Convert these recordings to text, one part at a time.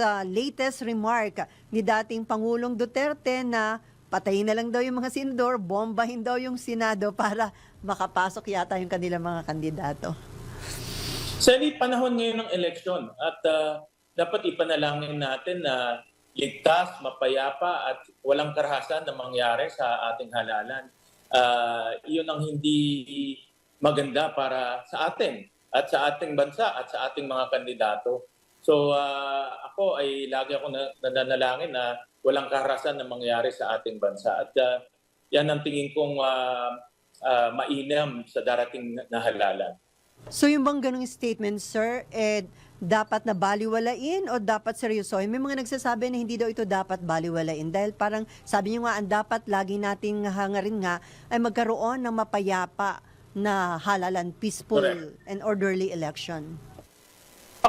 Sa latest remark ni dating Pangulong Duterte na patayin na lang daw yung mga senador, bombahin daw yung Senado para makapasok yata yung kanilang mga kandidato. Sally, panahon ngayon ng eleksyon at ah, dapat ipanalangin natin na ligtas, mapayapa at walang karahasan na mangyari sa ating halalan. Ah, iyon ang hindi maganda para sa atin at sa ating bansa at sa ating mga kandidato. So ah, ako ay lagi ako na, nananalangin na walang karahasan na mangyari sa ating bansa at ah, yan ang tingin kong ah, ah, mainam sa darating na halalan. So yung bang ganong statement, sir, eh, dapat na baliwalain o dapat seryosohin? May mga nagsasabi na hindi daw ito dapat baliwalain dahil parang sabi niyo nga, ang dapat lagi nating hangarin nga ay magkaroon ng mapayapa na halalan, peaceful Correct. and orderly election.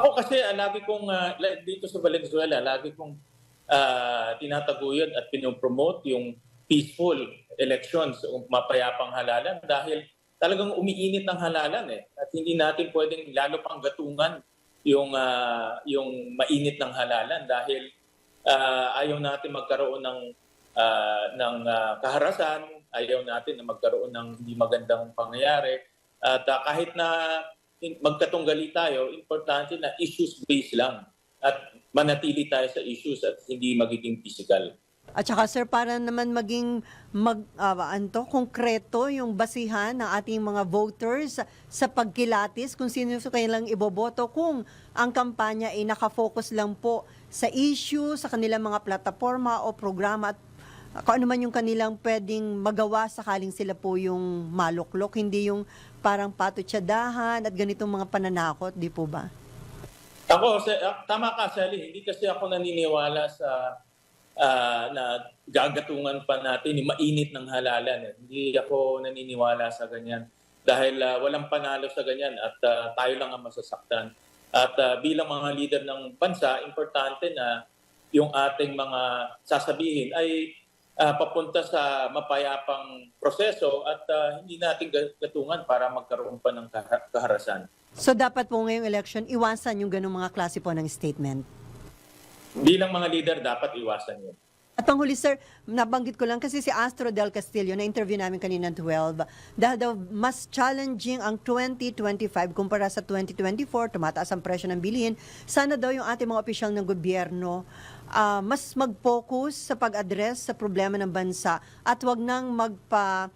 Ako kasi ah, lagi kong ah, la- dito sa Valenzuela, lagi kong ah, tinataguyod at pinopromote yung peaceful elections, yung mapayapang halalan dahil talagang umiinit ng halalan eh. At hindi natin pwedeng lalo pang gatungan yung ah, yung mainit ng halalan dahil ah, ayaw natin magkaroon ng ah, ng ah, kaharasan, ayaw natin na magkaroon ng hindi magandang pangyayari. At ah, kahit na magkatunggali tayo, importante na issues-based lang at manatili tayo sa issues at hindi magiging physical. At saka sir, para naman maging mag, ah, ano to, konkreto yung basihan ng ating mga voters sa pagkilatis kung sino sa kanilang iboboto kung ang kampanya ay nakafocus lang po sa issue, sa kanilang mga plataforma o programa at kung ano man yung kanilang pwedeng magawa sakaling sila po yung maluklok, hindi yung parang patutsadahan at ganitong mga pananakot, di po ba? Ako, ah, tama ka, Sally. Hindi kasi ako naniniwala sa ah, na gagatungan pa natin, mainit ng halalan. Eh. Hindi ako naniniwala sa ganyan. Dahil ah, walang panalo sa ganyan at ah, tayo lang ang masasaktan. At ah, bilang mga leader ng bansa, importante na yung ating mga sasabihin ay ah, papunta sa mapayapang proseso at ah, hindi natin ga- gatungan para magkaroon pa ng kaha- kaharasan. So dapat po ngayong election, iwasan yung ganung mga klase po ng statement. Bilang mga leader, dapat iwasan yun. At panghuli sir, nabanggit ko lang kasi si Astro Del Castillo na interview namin kanina ng 12, dahil daw mas challenging ang 2025 kumpara sa 2024, tumataas ang presyo ng bilihin, sana daw yung ating mga opisyal ng gobyerno ah, mas mag-focus sa pag-address sa problema ng bansa at wag nang magpa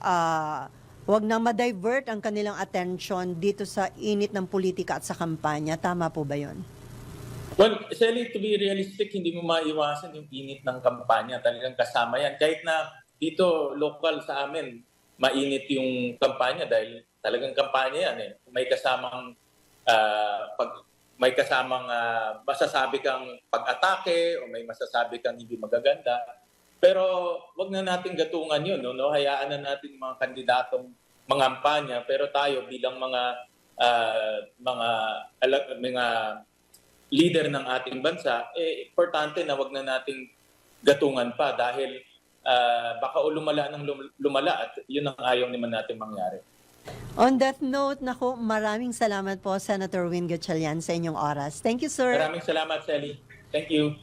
ah, wag nang ma-divert ang kanilang attention dito sa init ng politika at sa kampanya. Tama po ba 'yon? Well, Sally, to be realistic, hindi mo maiwasan yung init ng kampanya. Talagang kasama yan. Kahit na dito, local sa amin, mainit yung kampanya dahil talagang kampanya yan eh. May kasamang ah, pag may kasamang ah, masasabi kang pag-atake o may masasabi kang hindi magaganda. Pero wag na natin gatungan yun. No? Hayaan na natin mga kandidatong mangampanya. Pero tayo bilang mga ah, mga mga leader ng ating bansa, eh, importante na wag na nating gatungan pa dahil ah, baka o lumala ng lum- lumala at yun ang ayaw naman natin mangyari. On that note, nako, maraming salamat po Senator Win Gatchalian sa inyong oras. Thank you, sir. Maraming salamat, Sally. Thank you.